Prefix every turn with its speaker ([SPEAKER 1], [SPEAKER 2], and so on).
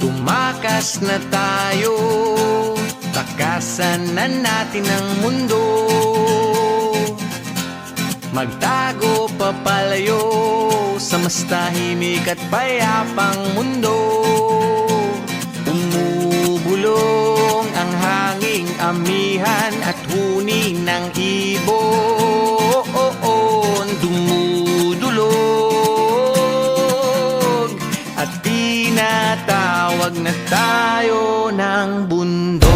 [SPEAKER 1] Lumabas na tayo. Takasan na natin ang mundo. Magtago papalayo Sa mas tahimik at payapang mundo. Umubulong ang hanging amihan At huni ng ibon tinatawag na tayo ng bundok